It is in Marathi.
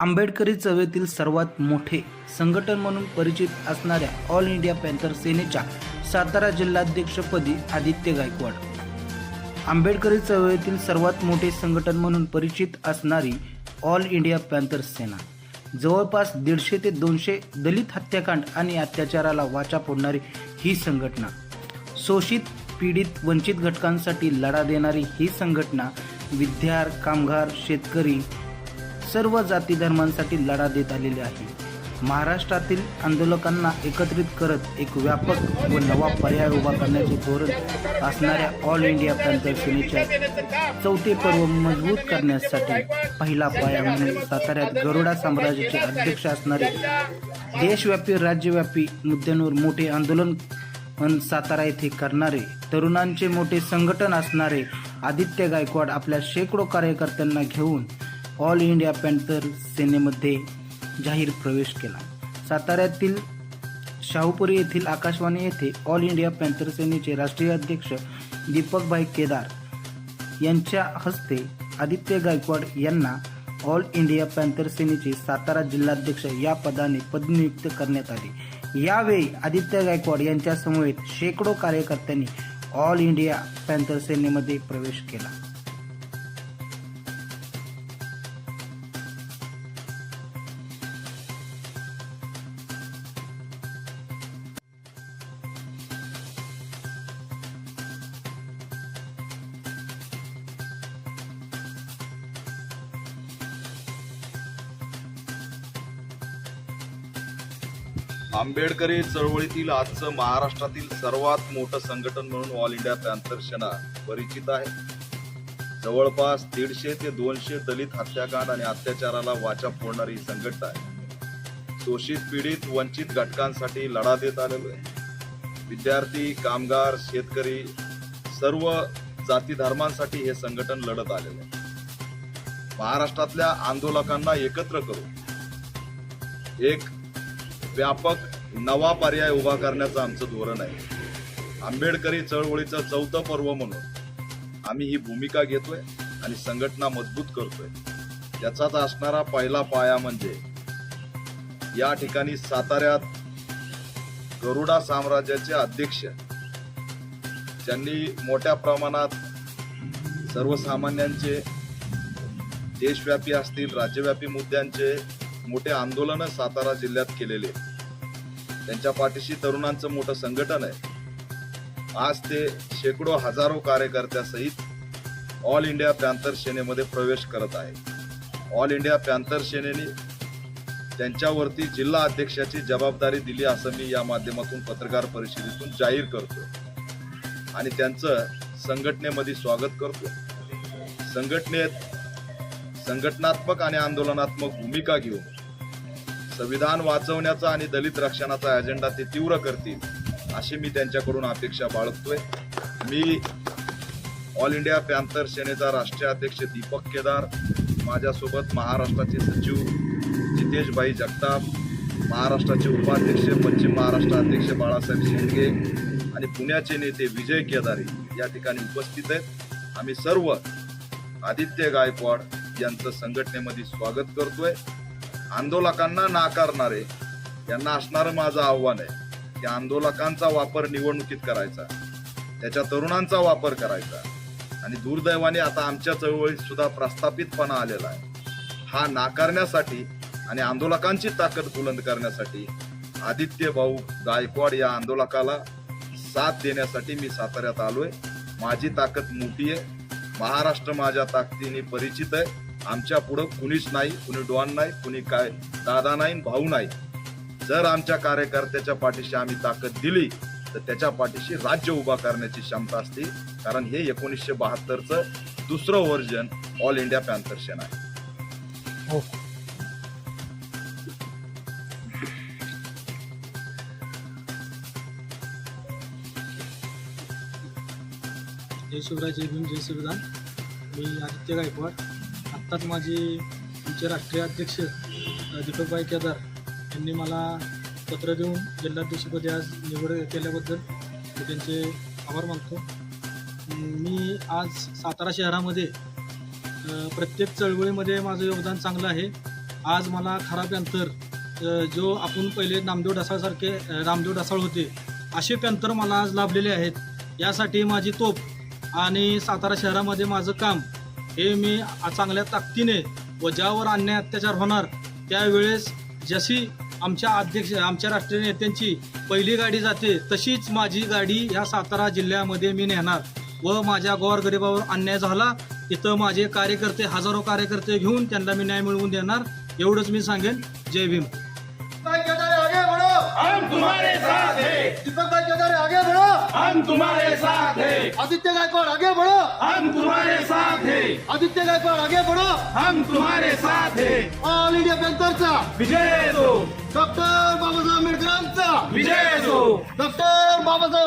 आंबेडकरी चळवळीतील सर्वात मोठे संघटन म्हणून परिचित असणाऱ्या ऑल इंडिया पॅन्थर सेनेच्या सातारा जिल्हाध्यक्षपदी आदित्य गायकवाड. आंबेडकरी चळवळीतील सर्वात मोठे संघटन म्हणून परिचित असणारी ऑल इंडिया पॅन्थर सेना. जवळपास दीडशे ते दोनशे दलित हत्याकांड आणि अत्याचाराला वाचा फोडणारी ही संघटना. शोषित पीडित वंचित घटकांसाठी लढा देणारी ही संघटना विद्यार कामगार शेतकरी सर्व जाती धर्मांसाठी लढा देत आलेली आहे. महाराष्ट्रातील आंदोलकांना एकत्रित करत एक व्यापक व नवा पर्याय उभा करण्याचे धोरण असणाऱ्या ऑल इंडिया पॅन्थर सेनेच्या चौथे पर्व मजबूत करण्यासाठी पहिला पाया म्हणून साताऱ्यात गरुडा साम्राज्याचे अध्यक्ष असणारे देशव्यापी राज्यव्यापी मुद्द्यांवर मोठे आंदोलन सातारा येथे करणारे तरुणांचे मोठे संघटन असणारे आदित्य गायकवाड आपल्या शेकडो कार्यकर्त्यांना घेऊन ऑल इंडिया पॅन्थर सेनेमध्ये जाहीर प्रवेश केला. साताऱ्यातील शाहूपुरी येथील आकाशवाणी येथे ऑल इंडिया पॅन्थर सेनेचे राष्ट्रीय अध्यक्ष दीपकभाई केदार यांच्या हस्ते आदित्य गायकवाड यांना ऑल इंडिया पॅन्थर सेनेचे सातारा जिल्हाध्यक्ष या पदाने पदनियुक्त करण्यात आले. यावेळी आदित्य गायकवाड यांच्या समवेत शेकडो कार्यकर्त्यांनी ऑल इंडिया पॅन्थर सेनेमध्ये प्रवेश केला. आंबेडकरी चळवळीतील आजचं महाराष्ट्रातील सर्वात मोठं संघटन म्हणून ऑल इंडिया पॅन्थर सेना परिचित आहे. जवळपास दीडशे ते दोनशे दलित हत्याकांड आणि अत्याचाराला वाचा फोडणारी ही संघटना आहे. शोषित पीडित वंचित घटकांसाठी लढा देत आलेलो आहे. विद्यार्थी कामगार शेतकरी सर्व जाती धर्मांसाठी हे संघटन लढत आलेलं आहे. महाराष्ट्रातल्या आंदोलकांना एकत्र करून एक व्यापक नवा पर्याय उभा करण्याचं आमचं धोरण आहे. आंबेडकरी चळवळीचं चौथं पर्व म्हणून आम्ही ही भूमिका घेतोय आणि संघटना मजबूत करतोय. त्याचाच असणारा पहिला पाया म्हणजे या ठिकाणी साताऱ्यात गरुडा साम्राज्याचे अध्यक्ष ज्यांनी मोठ्या प्रमाणात सर्वसामान्यांचे देशव्यापी असतील राज्यव्यापी मुद्द्यांचे मोठे आंदोलन सातारा जिल्ह्यात केलेले त्यांच्या पाठीशी तरुणांचं मोठं संघटन आहे. आज ते शेकडो हजारो कार्यकर्त्यासहित ऑल इंडिया पॅन्थर सेनेमध्ये प्रवेश करत आहे. ऑल इंडिया पॅन्थर सेनेने त्यांच्यावरती जिल्हा अध्यक्षाची जबाबदारी दिली असं मी या माध्यमातून पत्रकार परिषदेतून जाहीर करतो आणि त्यांचं संघटनेमध्ये स्वागत करतो संघटनेत संघटनात्मक आणि आंदोलनात्मक भूमिका घेऊन संविधान वाचवण्याचा आणि दलित रक्षणाचा अजेंडा ते तीव्र करतील अशी मी त्यांच्याकडून अपेक्षा बाळगतोय. मी ऑल इंडिया पॅन्थर सेनेचा राष्ट्रीय अध्यक्ष दीपक केदार माझ्यासोबत महाराष्ट्राचे सचिव जितेशभाई जगताप महाराष्ट्राचे उपाध्यक्ष पश्चिम महाराष्ट्र अध्यक्ष बाळासाहेब शेंडगे आणि पुण्याचे नेते विजय केदारे या ठिकाणी उपस्थित आहेत. आम्ही सर्व आदित्य गायकवाड यांचं संघटनेमध्ये स्वागत करतोय. आंदोलकांना नाकारणारे यांना असणारं माझं आव्हान आहे की आंदोलकांचा वापर निवडणुकीत करायचा त्याच्या तरुणांचा वापर करायचा. आणि दुर्दैवाने आता आमच्या चळवळीत सुद्धा प्रस्थापितपणा आलेला आहे. हा नाकारण्यासाठी आणि आंदोलकांची ताकद बुलंद करण्यासाठी आदित्य भाऊ गायकवाड या आंदोलकाला साथ देण्यासाठी मी साताऱ्यात आलोय. माझी ताकद मोठी आहे. महाराष्ट्र माझ्या ताकदीने परिचित आहे. आमच्या पुढं कुणीच नाही कुणी डॉन नाही कुणी काय दादा नाही भाऊ नाही. जर आमच्या कार्यकर्त्याच्या पाठीशी आम्ही ताकद दिली तर त्याच्या पाठीशी राज्य उभा करण्याची क्षमता असते. कारण हे एकोणीसशे बहात्तरचं दुसरं version All India Panther Sena आहे. जय शिवराय जय भीम जय संविधान मी आदित्य गायकवाड. आत्ताच माझे आमचे राष्ट्रीय अध्यक्ष दीपकबाई केदार यांनी मला पत्र देऊन जिल्हाध्यक्षपदी आज निवड केल्याबद्दल मी त्यांचे आभार मानतो. मी आज सातारा शहरामध्ये प्रत्येक चळवळीमध्ये माझं योगदान चांगलं आहे. आज मला खरा पॅन्थर जो आपण पहिले नामदेव ढसाळसारखे रामदेव ढसाळ होते असे पॅन्थर मला आज लाभलेले आहेत. यासाठी माझी तोप आणि सातारा शहरामध्ये माझं काम हे मी चांगल्या ताकदीने व ज्यावर अन्याय अत्याचार होणार त्यावेळेस जशी आमच्या अध्यक्ष आमच्या राष्ट्रीय नेत्यांची पहिली गाडी जाते तशीच माझी गाडी ह्या सातारा जिल्ह्यामध्ये मी नेणार व माझ्या गोरगरिबावर अन्याय झाला इथं माझे कार्यकर्ते हजारो कार्यकर्ते घेऊन त्यांना मी न्याय मिळवून देणार एवढंच मी सांगेन. जय भीम. हम तुम्हारे साथ हैं। आदित्य गायकवाड़ आगे बढ़ो। हम तुम्हारे साथ हैं। आदित्य गायकवाड़ आगे बढ़ो। हम तुम्हारे साथ हैं। All India पॅन्थरचा। विजय असो डॉक्टर बाबासाहेब आंबेडकरांचा। विजय असो डॉक्टर बाबासाहेब